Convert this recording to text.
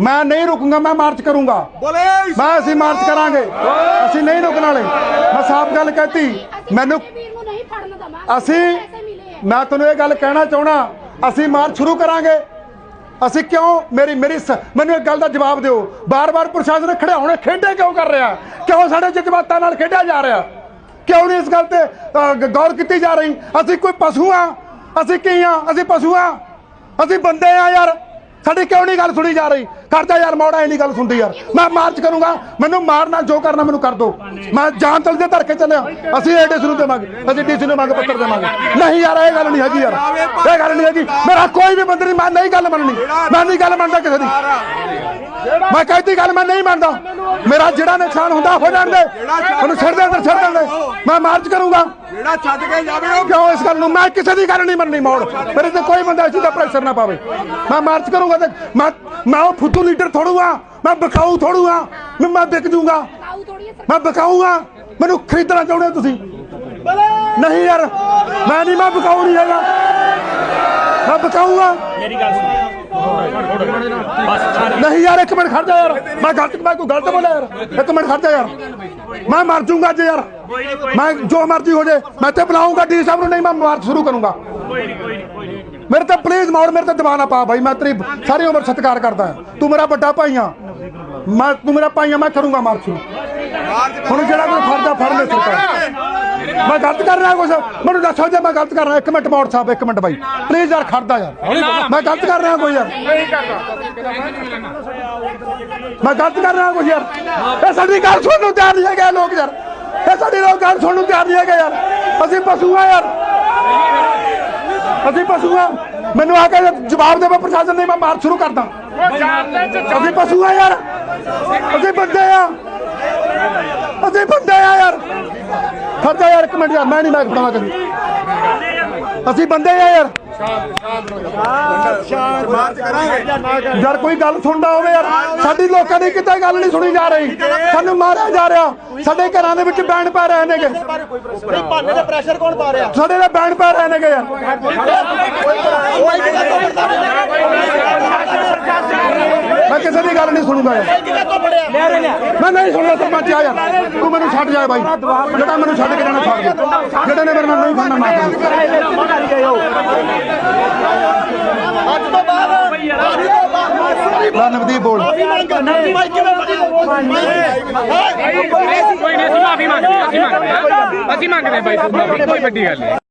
ਮੈਂ ਨਹੀਂ ਰੁਕੂੰਗਾ ਮੈਂ ਮਾਰਚ ਕਰੂੰਗਾ। ਬੋਲੇ। ਮੈਂ ਅਸੀਂ ਮਾਰਚ ਕਰਾਂਗੇ। ਅਸੀਂ ਨਹੀਂ ਰੁਕਣ ਵਾਲੇ। ਮੈਂ ਸਾਫ਼ ਗੱਲ ਕਹਿਤੀ। ਮੈਨੂੰ ਅਸੀਂ ਮੈਂ ਤੁਹਾਨੂੰ ਇਹ ਗੱਲ ਕਹਿਣਾ ਚਾਹਣਾ ਅਸੀਂ ਮਾਰਚ ਸ਼ੁਰੂ ਕਰਾਂਗੇ। ਅਸੀਂ ਕਿਉਂ ਮੇਰੀ ਮੇਰੀ ਮੈਨੂੰ ਇੱਕ ਗੱਲ ਦਾ ਜਵਾਬ ਦਿਓ। ਬਾਰ-ਬਾਰ ਪ੍ਰਸ਼ਾਸਨ ਖੜਾਉਣੇ ਖੇਡੇ ਕਿਉਂ ਕਰ ਰਿਹਾ? ਕਿਉਂ ਸਾਡੇ ਜਜ਼ਬਾਤਾਂ ਨਾਲ ਖੇਡਿਆ ਜਾ ਰਿਹਾ? ਕਿਉਂ ਨਹੀਂ ਇਸ ਗੱਲ ਤੇ ਗੌਰ ਕੀਤੀ ਜਾ ਰਹੀ? ਅਸੀਂ ਕੋਈ ਪਸ਼ੂ ਆ? ਅਸੀਂ ਕੀ ਆ? ਅਸੀਂ ਪਸ਼ੂ ਆ? ਅਸੀਂ ਬੰਦੇ ਆ ਯਾਰ। ਸਾਡੀ ਕਿਉਂ ਨਹੀਂ ਗੱਲ ਸੁਣੀ ਜਾ ਰਹੀ? ਕਰਦਾ ਯਾਰ ਮੋੜਾ ਨਹੀਂ ਗੱਲ ਸੁਣਦੀ ਯਾਰ। ਮੈਂ ਮਾਰਚ ਕਰੂੰਗਾ ਮੈਨੂੰ ਮਾਰਨਾ ਜੋ ਕਰਨਾ ਮੈਨੂੰ ਕਰ ਦੋ। ਮੈਂ ਜਾਨ ਤਲ ਦੇ ਧਰ ਕੇ ਚੱਲਿਆ। ਅਸੀਂ ਏਡੀਸੀ ਨੂੰ ਦੇਵਾਂਗੇ ਅਸੀਂ ਡੀਸੀ ਨੂੰ ਮੰਗ ਪੱਤਰ ਦੇਵਾਂਗੇ। ਨਹੀਂ ਯਾਰ ਇਹ ਗੱਲ ਨਹੀਂ ਹੈਗੀ ਯਾਰ। ਇਹ ਗੱਲ ਨਹੀਂ ਹੈਗੀ। ਮੇਰਾ ਕੋਈ ਵੀ ਬੰਦੇ ਨਹੀਂ ਮੈਂ ਨਹੀਂ ਗੱਲ ਮੰਨਣੀ। ਮੈਂ ਨਹੀਂ ਗੱਲ ਮੰਨਦਾ ਕਿਸੇ ਦੀ। ਮੈਂ ਕਹਿੰਦੀ ਗੱਲ ਮੈਂ ਨਹੀਂ ਮੰਨਦਾ। ਮੇਰਾ ਜਿਹੜਾ ਨੁਕਸਾਨ ਹੁੰਦਾ ਹੋ ਜਾਣ ਦੇ ਉਹਨੂੰ ਛੱਡ ਦੇ ਅੰਦਰ ਛੱਡ ਦੇ ਮੈਂ ਮਾਰਚ ਕਰੂੰਗਾ। ਜਿਹੜਾ ਛੱਡ ਕੇ ਜਾਵੇ ਉਹ ਕਿਉਂ ਇਸ ਗੱਲ ਨੂੰ? ਮੈਂ ਕਿਸੇ ਦੀ ਗੱਲ ਨਹੀਂ ਮੰਨਣੀ ਮੋੜ। ਮੇਰੇ ਤੇ ਕੋਈ ਬੰਦਾ ਇਸ ਦਾ ਪ੍ਰੈਸ਼ਰ ਨਾ ਪਾਵੇ। ਮੈਂ ਮਾਰਚ ਕਰੂੰਗਾ ਤੇ ਮੈਂ ਮੈਂ ਉਹ ਲੀਡਰ ਥੋੜੂ ਆ ਮੈਂ ਬਕਾਊ ਥੋੜੂ ਆ ਮੈਂ ਮੈਂ ਵਿਕ ਜੂੰਗਾ। ਮੈਂ ਬਕਾਊਂਗਾ। ਮੈਨੂੰ ਖਰੀਦਣਾ ਚਾਹੁੰਦੇ ਤੁਸੀਂ? ਨਹੀਂ ਯਾਰ ਮੈਂ ਨਹੀਂ ਮੈਂ ਬਕਾਊ ਨਹੀਂ ਹੈਗਾ। ਮੈਂ ਬਕਾਊਂਗਾ। ਮੇਰੀ ਗੱਲ ਸੁਣ। ਨਹੀਂ ਯਾਰ ਇੱਕ ਮਿੰਟ ਖੜ ਜਾ ਯਾਰ। ਮੈਂ ਗਲਤ ਮੈਂ ਕੋਈ ਗਲਤ ਬੋਲਿਆ ਯਾਰ। ਇੱਕ ਮਿੰਟ ਖੜ ਜਾ ਯਾਰ। ਮੈਂ ਮਰ ਜਾਊਂਗਾ ਅੱਜ ਯਾਰ। ਮੈਂ ਜੋ ਮਰਜ਼ੀ ਹੋ ਜੇ ਮੈਂ ਤੇ ਬੁਲਾਉਂਗਾ ਡੀ ਸਾਹਿਬ ਨੂੰ ਨਹੀਂ ਮੈਂ ਮਾਰਚ ਸ਼ੁਰੂ ਕਰੂੰਗਾ। ਕੋਈ ਨਹੀਂ ਕੋਈ ਨਹੀਂ ਕੋਈ ਨਹੀਂ ਮੇਰੇ ਤੇ ਪਲੀਜ਼ ਮੋੜ ਮੇਰੇ ਤੇ ਦਬਾਅ ਨਾ ਪਾ ਭਾਈ ਮੈਂ ਤੇਰੀ ਸਾਰੀ ਉਮਰ ਸਤਿਕਾਰ ਕਰਦਾ। ਤੂੰ ਮੇਰਾ ਵੱਡਾ ਭਾਈ ਆ। ਮੈਂ, ਤੂੰ ਮੇਰਾ ਭਾਈ ਆ, ਮੈਂ ਕਰੂੰਗਾ ਮਾਰਚ ਹੁਣ ਜਿਹੜਾ ਕੋਈ ਫਰਦਾ ਫੜ ਲੈ ਸਰਕਾਰ ਮੈਂ ਗਲਤ ਕਰ ਰਿਹਾ ਕੁਛ? ਮੈਨੂੰ ਦੱਸੋ ਜੇ ਮੈਂ ਗਲਤ ਕਰ ਰਿਹਾ, ਇੱਕ ਮਿੰਟ ਮੋੜ ਸਾਹਿਬ ਇੱਕ ਮਿੰਟ ਬਾਈ। ਪਲੀਜ਼ ਯਾਰ, ਖੜਦਾ ਯਾਰ। ਮੈਂ ਗਲਤ ਕਰ ਰਿਹਾ ਕੋਈ ਯਾਰ। ਮੈਂ ਗਲਤ ਕਰ ਰਿਹਾ ਕੁਛ ਯਾਰ। ਇਹ ਸਾਡੀ ਗੱਲ ਸੁਣਨ ਨੂੰ ਤਿਆਰ ਨਹੀਂ ਹੈਗੇ ਲੋਕ ਯਾਰ। ਇਹ ਸਾਡੀ ਲੋਕ ਗੱਲ ਸੁਣਨ ਨੂੰ ਤਿਆਰ ਨਹੀਂ ਹੈਗੇ ਯਾਰ। ਅਸੀਂ ਪਸ਼ੂ ਆ ਯਾਰ। ਅਸੀਂ ਪਸ਼ੂ ਆ ਮੈਨੂੰ ਆ ਕੇ ਜਵਾਬ ਦੇਵੇ ਪ੍ਰਸ਼ਾਸਨ ਨਹੀਂ ਮੈਂ ਮਾਰ ਸ਼ੁਰੂ ਕਰਦਾ। ਅਸੀਂ ਪਸ਼ੂ ਆ ਯਾਰ, ਅਸੀਂ ਬੰਦੇ ਆ। ਅਸੀਂ ਬੰਦੇ ਆ ਯਾਰ। ਖੜਦਾ ਯਾਰ ਇੱਕ ਮਿੰਟ ਯਾਰ, ਮੈਂ ਨਹੀਂ ਮੈਂ ਫੜਾਵਾ ਕਰੀ ਅਸੀਂ ਬੰਦੇ ਆ ਯਾਰ। ਯਾਰ ਕੋਈ ਗੱਲ ਸੁਣਦਾ ਹੋਵੇ ਯਾਰ। ਸਾਡੀ ਲੋਕਾਂ ਦੀ ਕਿਤੇ ਗੱਲ ਨਹੀਂ ਸੁਣੀ ਜਾ ਰਹੀ। ਸਾਨੂੰ ਮਾਰਿਆ ਜਾ ਰਿਹਾ। ਸਾਡੇ ਘਰਾਂ ਦੇ ਵਿੱਚ ਬੈਂਡ ਪੈ ਰਹੇ ਨੇਗੇ। ਨਹੀਂ ਭਾਨੇ ਦਾ ਪ੍ਰੈਸ਼ਰ ਕੌਣ ਪਾ ਰਿਹਾ? ਸਾਡੇ ਦੇ ਬੈਂਡ ਪੈ ਰਹੇ ਨੇਗੇ ਯਾਰ। ਮੈਂ ਕਿਸੇ ਦੀ ਗੱਲ ਨਹੀਂ ਸੁਣੂਗਾ ਯਾਰ। ਮੈਂ ਨਹੀਂ ਸੁਣਦਾ ਸਰਪੰਚ ਆ ਯਾਰ। ਤੂੰ ਮੈਨੂੰ ਛੱਡ ਜਾ ਬਾਈ। ਜਿਹੜਾ ਮੈਨੂੰ ਛੱਡ ਕੇ ਜਾਣਾ ਛੱਡ ਦੇ। ਜਿਹੜੇ ਨੇ ਮੇਰੇ ਨਾਲ ਨਹੀਂ ਫੜਨਾ ਨਾ ਅੱਜ ਤੋਂ ਬਾਅਦ ਅੱਜ ਤੋਂ ਬਾਅਦ ਲੈ ਨਵਦੀਪ ਬੋਲ। ਕੋਈ ਨਹੀਂ ਅਸੀਂ ਮਾਫੀ ਮੰਗਦੇ ਹਾਂ, ਅਸੀਂ ਮੰਗਦੇ ਹਾਂ। ਅਸੀਂ ਮੰਗਦੇ ਹਾਂ ਬਾਈ ਕੋਈ ਵੱਡੀ ਗੱਲ ਨਹੀਂ।